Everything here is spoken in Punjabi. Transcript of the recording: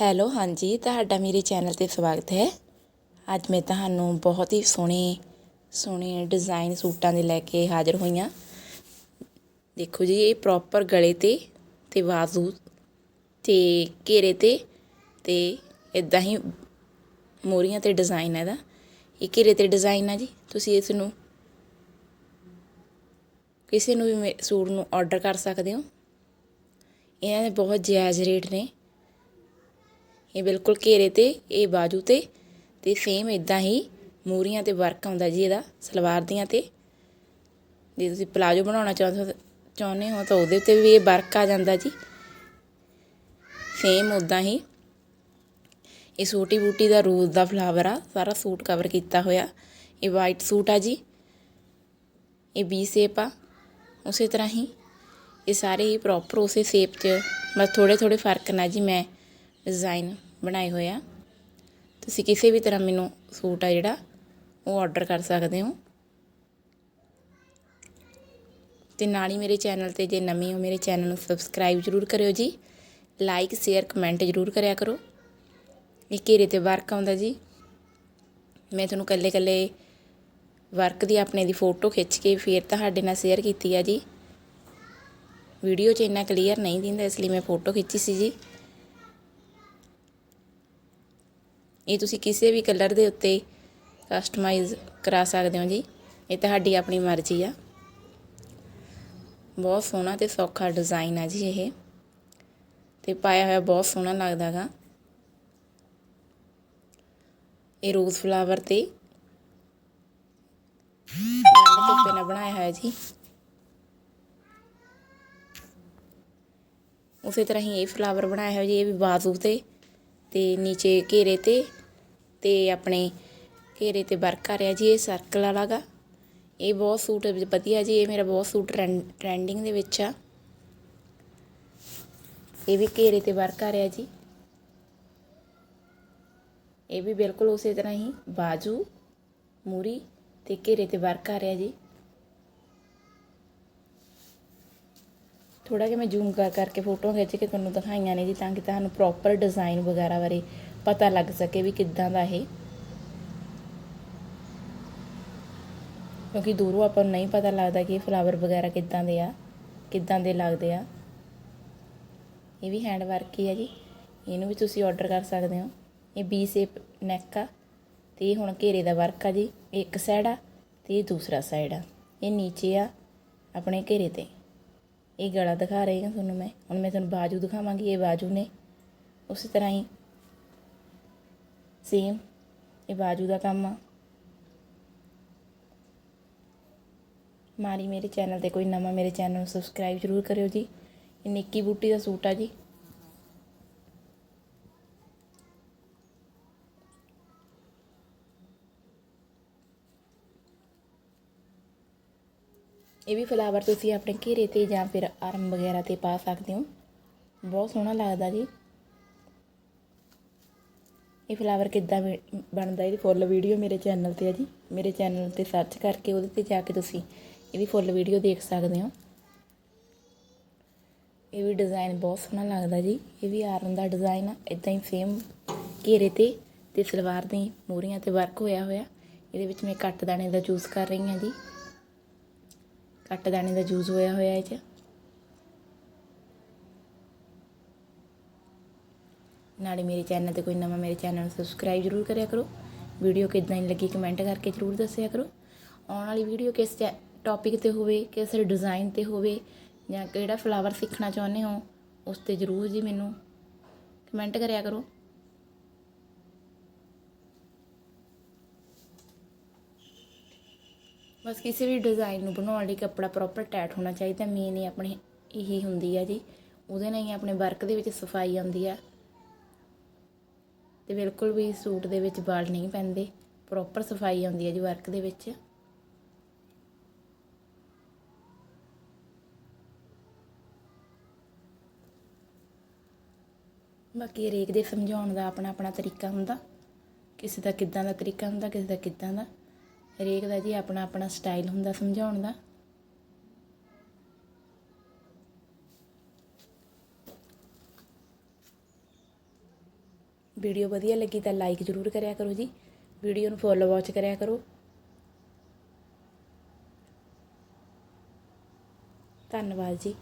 ਹੈਲੋ, ਹਾਂਜੀ, ਤੁਹਾਡਾ ਮੇਰੇ ਚੈਨਲ 'ਤੇ ਸਵਾਗਤ ਹੈ। ਅੱਜ ਮੈਂ ਤੁਹਾਨੂੰ ਬਹੁਤ ਹੀ ਸੋਹਣੇ ਸੋਹਣੇ ਡਿਜ਼ਾਈਨ ਸੂਟਾਂ ਦੇ ਲੈ ਕੇ ਹਾਜ਼ਰ ਹੋਈ ਹਾਂ। ਦੇਖੋ ਜੀ, ਇਹ ਪ੍ਰੋਪਰ ਗਲੇ 'ਤੇ ਤੇ ਬਾਜ਼ੂ ਤੇ ਘੇਰੇ 'ਤੇ ਤੇ ਇਦਾਂ ਹੀ ਮੋਰੀਆਂ 'ਤੇ ਡਿਜ਼ਾਈਨ ਹੈ ਇਹਦਾ। ਇਹ ਘੇਰੇ 'ਤੇ ਡਿਜ਼ਾਈਨ ਆ ਜੀ। ਤੁਸੀਂ ਇਸ ਨੂੰ ਕਿਸੇ ਨੂੰ ਵੀ ਮੇ- ਸੂਟ ਨੂੰ ਆਰਡਰ ਕਰ ਸਕਦੇ ਹੋ। ਇਹਨਾਂ ਦੇ ਬਹੁਤ ਜਾਇਜ਼ ਰੇਟ ਨੇ। ਇਹ ਬਿਲਕੁਲ ਘੇਰੇ ਤੇ, ਇਹ ਬਾਜੂ ਤੇ ਤੇ ਸੇਮ ਇਦਾਂ ਹੀ ਮੂਰੀਆਂ ਤੇ ਵਰਕ ਆਉਂਦਾ ਜੀ ਇਹਦਾ, ਸਲਵਾਰ ਦੀਆਂ ਤੇ। ਜੇ ਤੁਸੀਂ ਪਲਾਜੋ ਬਣਾਉਣਾ ਚਾਹੁੰਦੇ ਹੋ ਚਾਹੁੰਦੇ ਹੋ ਤਾਂ ਉਹਦੇ ਉੱਤੇ ਵੀ ਇਹ ਵਰਕ ਆ ਜਾਂਦਾ ਜੀ। ਸੇਮ ਉਦਾਂ ਹੀ ਇਹ ਸੂਟੀ ਬੂਟੀ ਦਾ ਰੋਜ਼ ਦਾ ਫਲਾਵਰ ਆ, ਸਾਰਾ ਸੂਟ ਕਵਰ ਕੀਤਾ ਹੋਇਆ। ਇਹ ਵਾਈਟ ਸੂਟ ਆ ਜੀ। ਇਹ ਵੀ ਸ਼ੇਪ ਆ। ਉਸੇ ਤਰ੍ਹਾਂ ਹੀ ਇਹ ਸਾਰੇ ਹੀ ਪ੍ਰੋਪਰ ਉਸੇ ਸ਼ੇਪ 'ਚ ਬਸ ਥੋੜੇ ਥੋੜੇ ਫ਼ਰਕ ਨਾਲ ਜੀ ਮੈਂ ਡਿਜ਼ਾਈਨ ਬਣਾਏ ਹੋਏ ਆ। ਤੁਸੀਂ ਕਿਸੇ ਵੀ ਤਰ੍ਹਾਂ ਮੈਨੂੰ ਸੂਟ ਆ ਜਿਹੜਾ ਉਹ ਆਰਡਰ ਕਰ ਸਕਦੇ ਹੋ। ਤੇ ਨਾਲ ਹੀ ਮੇਰੇ ਚੈਨਲ ਤੇ ਜੇ ਨਵੇਂ ਹੋ ਮੇਰੇ ਚੈਨਲ ਨੂੰ ਸਬਸਕ੍ਰਾਈਬ ਜ਼ਰੂਰ ਕਰਿਓ ਜੀ। ਲਾਈਕ ਸ਼ੇਅਰ ਕਮੈਂਟ ਜ਼ਰੂਰ ਕਰਿਆ ਕਰੋ। ਇਹ ਘੇਰੇ ਤੇ ਵਰਕ ਆਉਂਦਾ ਜੀ। ਮੈਂ ਤੁਹਾਨੂੰ ਕੱਲੇ ਕੱਲੇ ਵਰਕ ਦੀ ਆਪਣੇ ਦੀ ਫੋਟੋ ਖਿੱਚ ਕੇ ਫਿਰ ਤੁਹਾਡੇ ਨਾਲ ਸ਼ੇਅਰ ਕੀਤੀ ਆ ਜੀ। ਵੀਡੀਓ 'ਚ ਇੰਨਾ ਕਲੀਅਰ ਨਹੀਂ ਦਿੰਦਾ, ਇਸ ਲਈ ਮੈਂ ਫੋਟੋ ਖਿੱਚੀ ਸੀ ਜੀ। ਇਹ ਤੁਸੀਂ ਕਿਸੇ ਵੀ ਕਲਰ ਦੇ ਉੱਤੇ ਕਸਟਮਾਈਜ਼ ਕਰਾ ਸਕਦੇ ਹੋ ਜੀ। ਇਹ ਤੁਹਾਡੀ ਆਪਣੀ ਮਰਜ਼ੀ ਆ। ਬਹੁਤ ਸੋਹਣਾ ਤੇ ਸੌਖਾ ਡਿਜ਼ਾਈਨ ਆ ਜੀ ਇਹ। ਤੇ ਪਾਇਆ ਹੋਇਆ ਬਹੁਤ ਸੋਹਣਾ ਲੱਗਦਾ ਗਾ। ਇਹ ਰੋਜ਼ ਫਲਾਵਰ ਤੇ ਰੰਗ ਧੁੱਪੇ ਨਾਲ ਬਣਾਇਆ ਹੋਇਆ ਜੀ। ਉਸੇ ਤਰ੍ਹਾਂ ਹੀ ਇਹ ਫਲਾਵਰ ਬਣਾਇਆ ਹੋਇਆ ਜੀ, ਇਹ ਵੀ ਬਾਜ਼ੂ ਤੇ ਤੇ ਨੀਚੇ ਘੇਰੇ ਤੇ ਤੇ ਆਪਣੇ ਘੇਰੇ ਤੇ ਵਰਕ ਆ ਰਿਹਾ ਜੀ, ਇਹ ਸਰਕਲ ਵਾਲਾ ਗਾ ਇਹ ਬਹੁਤ ਸੂਟ ਵਧੀਆ ਜੀ, ਇਹ ਮੇਰਾ ਬਹੁਤ ਸੂਟ ਟ੍ਰੈਂਡਿੰਗ ਦੇ ਵਿੱਚ ਆ। ਇਹ ਵੀ ਘੇਰੇ ਤੇ ਵਰਕ ਆ ਰਿਹਾ ਜੀ। ਇਹ ਵੀ ਬਿਲਕੁਲ ਉਸੇ ਤਰ੍ਹਾਂ ਹੀ ਬਾਜੂ, ਮੂਰੀ ਤੇ ਘੇਰੇ ਤੇ ਵਰਕ ਆ ਰਿਹਾ ਜੀ। ਥੋੜਾ ਜਿਹਾ ਮੈਂ ਜ਼ੂਮ ਕਰ ਕਰਕੇ ਫੋਟੋਆਂ ਖਿੱਚ ਕੇ ਤੁਹਾਨੂੰ ਦਿਖਾਈਆਂ ਨੇ ਜੀ, ਤਾਂ ਕਿ ਤੁਹਾਨੂੰ ਪ੍ਰੋਪਰ ਡਿਜ਼ਾਈਨ ਵਗੈਰਾ ਬਾਰੇ ਪਤਾ ਲੱਗ ਸਕੇ ਵੀ ਕਿੱਦਾਂ ਦਾ ਇਹ। ਕਿਉਂਕਿ ਦੂਰੋਂ ਆਪਾਂ ਨੂੰ ਨਹੀਂ ਪਤਾ ਲੱਗਦਾ ਕਿ ਇਹ ਫਲਾਵਰ ਵਗੈਰਾ ਕਿੱਦਾਂ ਦੇ ਆ, ਕਿੱਦਾਂ ਦੇ ਲੱਗਦੇ ਆ। ਇਹ ਵੀ ਹੈਂਡ ਵਰਕ ਹੀ ਆ ਜੀ। ਇਹਨੂੰ ਵੀ ਤੁਸੀਂ ਆਰਡਰ ਕਰ ਸਕਦੇ ਹੋ। ਇਹ ਬੀ ਸ਼ੇਪ ਨੈਕ ਆ ਤੇ ਇਹ ਹੁਣ ਘੇਰੇ ਦਾ ਵਰਕ ਆ ਜੀ। ਇੱਕ ਸਾਈਡ ਆ ਤੇ ਇਹ ਦੂਸਰਾ ਸਾਈਡ ਆ। ਇਹ ਨੀਚੇ ਆ ਆਪਣੇ ਘੇਰੇ ਤੇ। ਇਹ ਗਲਾ ਦਿਖਾ ਰਹੀ ਹਾਂ ਤੁਹਾਨੂੰ ਮੈਂ। ਹੁਣ ਮੈਂ ਤੁਹਾਨੂੰ ਬਾਜੂ ਦਿਖਾਵਾਂਗੀ, ਇਹ ਬਾਜੂ ਨੇ। ਉਸੇ ਤਰ੍ਹਾਂ ਹੀ ਸੇਮ ਇਹ ਬਾਜੂ ਦਾ ਕੰਮ ਆ। ਮਾਰੀ ਮੇਰੇ ਚੈਨਲ ਤੇ ਕੋਈ ਨਵਾਂ ਮੇਰੇ ਚੈਨਲ ਨੂੰ ਸਬਸਕ੍ਰਾਈਬ ਜ਼ਰੂਰ ਕਰਿਓ ਜੀ। ਇਹ ਨਿੱਕੀ ਬੂਟੀ ਦਾ ਸੂਟ ਆ ਜੀ। ਇਹ ਵੀ ਫਲਾਵਰ ਤੁਸੀਂ ਆਪਣੇ ਘੇਰੇ ਤੇ ਜਾਂ ਫਿਰ ਆਰਮ ਵਗੈਰਾ ਤੇ ਪਾ ਸਕਦੇ ਹੋ। ਬਹੁਤ ਸੋਹਣਾ ਲੱਗਦਾ ਜੀ। ਇਹ ਫਲਾਵਰ ਕਿੱਦਾਂ ਬਣ- ਬਣਦਾ, ਇਹਦੀ ਫੁੱਲ ਵੀਡੀਓ ਮੇਰੇ ਚੈਨਲ ਤੇ ਹੈ ਜੀ। ਮੇਰੇ ਚੈਨਲ ਤੇ ਸਰਚ ਕਰਕੇ ਉਹਦੇ ਤੇ ਜਾ ਕੇ ਤੁਸੀਂ ਇਹਦੀ ਫੁੱਲ ਵੀਡੀਓ ਦੇਖ ਸਕਦੇ ਹੋ। ਇਹ ਵੀ ਡਿਜ਼ਾਈਨ ਬਹੁਤ ਸੋਹਣਾ ਲੱਗਦਾ ਜੀ। ਇਹ ਵੀ ਆਰਨ ਦਾ ਡਿਜ਼ਾਈਨ ਆ ਇਦਾਂ ਹੀ ਸੇਮ ਘੇਰੇ ਤੇ ਤੇ ਸਲਵਾਰ ਦੀ ਮੂਰੀਆਂ ਤੇ ਵਰਕ ਹੋਇਆ ਹੋਇਆ। ਇਹਦੇ ਵਿੱਚ ਮੈਂ ਕੱਟ ਦਾਣੇ ਦਾ ਚੂਜ਼ ਕਰ ਰਹੀ ਹਾਂ ਜੀ। ਕੱਟ ਦਾਣੇ ਦਾ ਜੂਸ ਹੋਇਆ ਹੋਇਆ ਇਹ 'ਚ। ਨਾਲੇ ਮੇਰੇ ਚੈਨਲ ਤੇ ਕੋਈ ਨਵਾਂ ਮੇਰੇ ਚੈਨਲ ਨੂੰ ਸਬਸਕ੍ਰਾਈਬ ਜ਼ਰੂਰ ਕਰਿਆ ਕਰੋ। ਵੀਡੀਓ ਕਿੱਦਾਂ ਦੀ ਲੱਗੀ ਕਮੈਂਟ ਕਰਕੇ ਜ਼ਰੂਰ ਦੱਸਿਆ ਕਰੋ। ਆਉਣ ਵਾਲੀ ਵੀਡੀਓ ਕਿਸ ਟੌਪਿਕ ਤੇ ਹੋਵੇ, ਕਿਸ ਡਿਜ਼ਾਈਨ ਤੇ ਹੋਵੇ, ਜਾਂ ਕਿਹੜਾ ਫਲਾਵਰ ਸਿੱਖਣਾ ਚਾਹੁੰਦੇ ਹੋ, ਉਸ ਤੇ ਜ਼ਰੂਰ ਜੀ ਮੈਨੂੰ ਕਮੈਂਟ ਕਰਿਆ ਕਰੋ। ਬਸ ਕਿਸੇ ਵੀ ਡਿਜ਼ਾਈਨ ਨੂੰ ਬਣਾਉਣ ਲਈ ਕੱਪੜਾ ਪ੍ਰੋਪਰ ਟੈਟ ਹੋਣਾ ਚਾਹੀਦਾ ਮੇਨ ਹੀ ਆਪਣੇ ਇਹੀ ਹੁੰਦੀ ਆ ਜੀ। ਉਹਦੇ ਨਾਲ ਹੀ ਆਪਣੇ ਵਰਕ ਦੇ ਵਿੱਚ ਸਫ਼ਾਈ ਆਉਂਦੀ ਆ। ਤੇ ਬਿਲਕੁਲ ਵੀ ਸੂਟ ਦੇ ਵਿੱਚ ਵਾਲ ਨਹੀਂ ਪੈਂਦੇ। ਪ੍ਰੋਪਰ ਸਫ਼ਾਈ ਆਉਂਦੀ ਹੈ ਜੀ ਵਰਕ ਦੇ ਵਿੱਚ। ਬਾਕੀ ਹਰੇਕ ਦੇ ਸਮਝਾਉਣ ਦਾ ਆਪਣਾ ਆਪਣਾ ਤਰੀਕਾ ਹੁੰਦਾ। ਕਿਸੇ ਦਾ ਕਿੱਦਾਂ ਦਾ ਤਰੀਕਾ ਹੁੰਦਾ, ਕਿਸੇ ਦਾ ਕਿੱਦਾਂ ਦਾ। ਹਰੇਕ ਦਾ ਜੀ ਆਪਣਾ ਆਪਣਾ ਸਟਾਈਲ ਹੁੰਦਾ ਸਮਝਾਉਣ ਦਾ। ਵੀਡੀਓ ਵਧੀਆ ਲੱਗੀ ਤਾਂ ਲਾਈਕ ਜ਼ਰੂਰ ਕਰਿਆ ਕਰੋ ਜੀ। ਵੀਡੀਓ ਨੂੰ ਫੁੱਲ ਵਾਚ ਕਰਿਆ ਕਰੋ। ਧੰਨਵਾਦ ਜੀ।